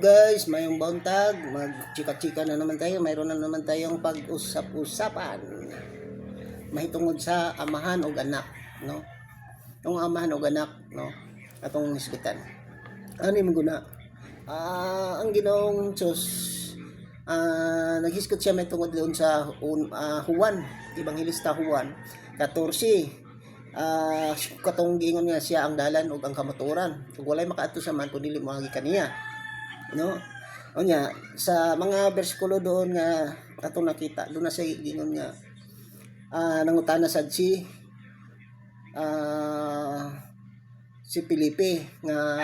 guys? Mayong bauntag, magchika-chika na naman tayo. Mayroon na naman tayong pag-usap-usapan. Mahitungod sa amahan o anak, no? Yung amahan o anak, no? Atong nisgutan. Ano yung guna? Ah, ang ginoong Diyos, ah, naghiskot siya may tungod doon sa un, ah, Juan, Evangelista Juan, 14. Ah, katong giingon nga siya ang dalan ug ang kamaturan. Ug walay makaadto sa man kun dili moagi kaniya. No? O nya, sa mga bersikulo doon nga atong nakita, doon na siya giingon nga ah nangutana sad si ah si Felipe nga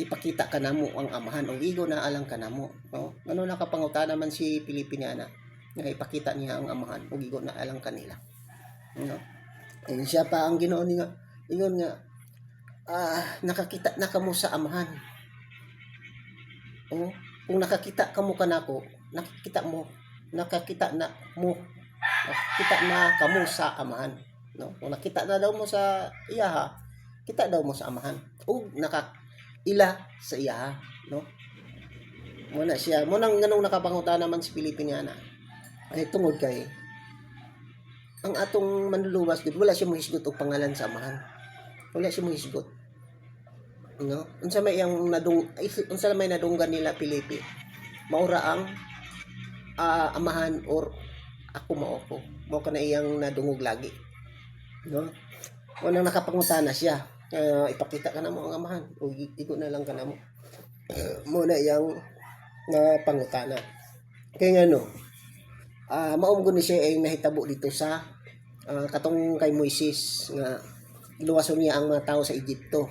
ipakita ka namo ang amahan o igo na alang ka namo no? Ano nakapangutana man si Felipe niya na nga ipakita niya ang amahan o igo na alang kanila no? Ayun siya pa ang Ginoo ni nga ingon nga ah nakakita na kamo sa amahan oh kung nakakita kamo kanako nakikita mo nakakita na mo nakikita na kamo sa amahan no? Kung nakita na daw mo sa iyaha kita daw mo sa amahan. O naka ila sa iyaha no? Mo na siya mo nang nganong nakapanguta naman si Pilipiniana ay tungod kay ang atong manluluwas wala siya mohisgot og pangalan sa amahan. Wala siya mohisgot no? Unsa may iyang nadung unsa may nadunggan nila Pilipi? Maura ang ah, amahan or ako mao ko. Mo ka na iyang nadungog lagi. No? O nang nakapangutana siya ah, ipakita ka na mo ang amahan. O igo na lang ka na mo. Mo na iyang na. Pangutana kaya nga no? Ah maum gud ni siya ay nahitabo dito sa ah, katong kay Moises nga luwason niya ang mga tao sa Egypto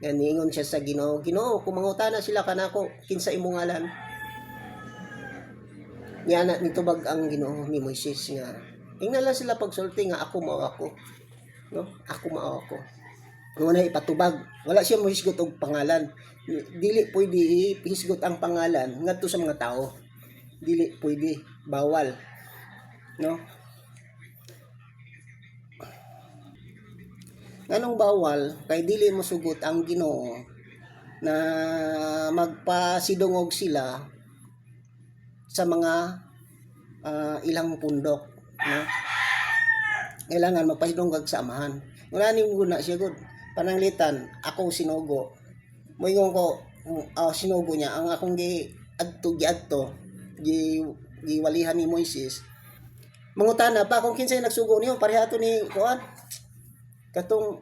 nga niingon siya sa Ginoo Ginoo kung mangutana sila kanako kinsa imong ngalan? Niya na nitubag ang Ginoo ni Moises nga ingna lang sila pagsulti nga ako mao ako. No? Ako mao ako. Kung na ipatubag. Wala siya mohisgot og pangalan. Dili pwede ihisgot ang pangalan ngadto sa mga tao. Dili pwede. Bawal. No nganong bawal kay dili mo sugot ang Ginoo na magpasidungog sila sa mga ah, ilang pundok no? Kailangan magpasidungog sa amahan. Wala ni guna siya gud pananglitan ako sinugo. Moingon ko uh, sinugo niya ang akong gi adto gi adto gi giwalihan ni Moises. Mangutana pa kung kinsay nagsugo niyo parehato ni kuan katong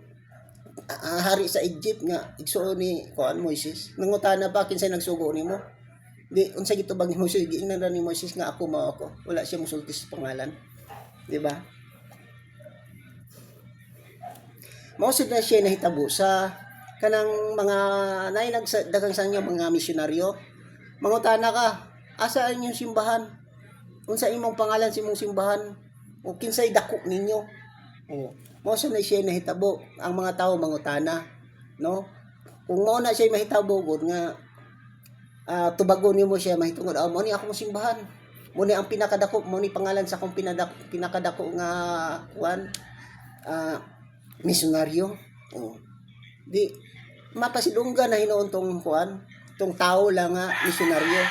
ah, hari sa Egypt nga igsuo ni kuan Moises. Nangutana pa kinsay nagsugo nimo? Di unsa gitubag ni Moises? Giingnan ra ni Moises nga ako mao ako. Wala siya musulti sa pangalan. Di ba? Mao sad na siya nahitabo sa kanang mga nay nagdagang sa inyo mga misyonaryo. Mangutana ka asa ang inyong simbahan? Unsa imong pangalan sa imong simbahan? O kinsay dako ninyo o mao sad na siya nahitabo ang mga tao mangutana no? Kung mao na siya mahitabo gud nga ah tubagon nimo siya mahitungod. Oh, mo ni akong simbahan. Mo ni ang pinakadako mo ni pangalan sa akong pinadak, pinakadako nga kuan ah misyonaryo. Oh. di mapasidunggan na hinuon tong kuan tong tao lang nga misyonaryo.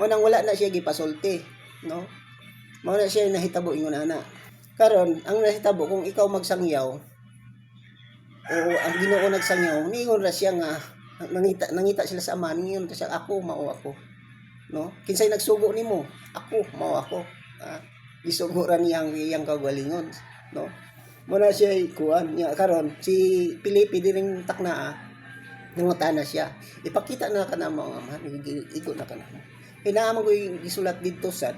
Mo nang wala na siya gipasulti no? Mo na siya nahitabo ingon ana karon ang nahitabo kung ikaw magsangyaw o ang Ginoo nagsangyaw niingon ra siya nga nangita nangita sila sa ama ningon ra siya ako mao ako. No? Kinsay nagsugo nimo? Ako mao ako. Ah, gisugo ra niyang iyang kagalingon no? Mo na siya kuan nya karon si Pilipi dining taknaa nangutana siya. Ipakita na kana mo nga man igo na kana inaamang ko gisulat dito sad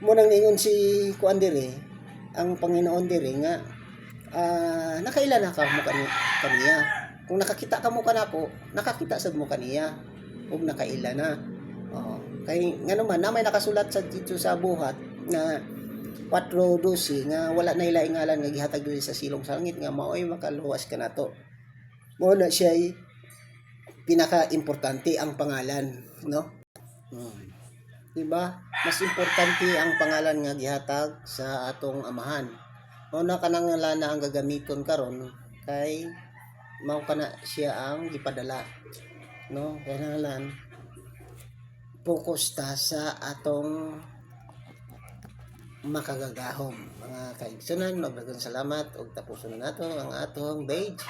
mo nang ingon si kuan dire ang Panginoon dire nga ah nakaila na ka mo kani kaniya? Kung nakakita ka mo kanako nakakita sad mo kaniya ug nakaila na. Oh kay ngano man na may nakasulat sa dito sa buhat na 4.12 nga wala na ila ingalan nga gihatag diri sa silong sa langit nga maoy makaluwas ka nato mo na siya pinaka-importante ang pangalan no? Hmm. 'di ba? Mas importante ang pangalan nga gihatag sa atong amahan. Mao na kanang lana ang gagamiton karon kay mao kana siya ang gipadala. No, kailangan focus ta sa atong makagagahom mga kaigsunan mabagang salamat og tapuson nato ang atong page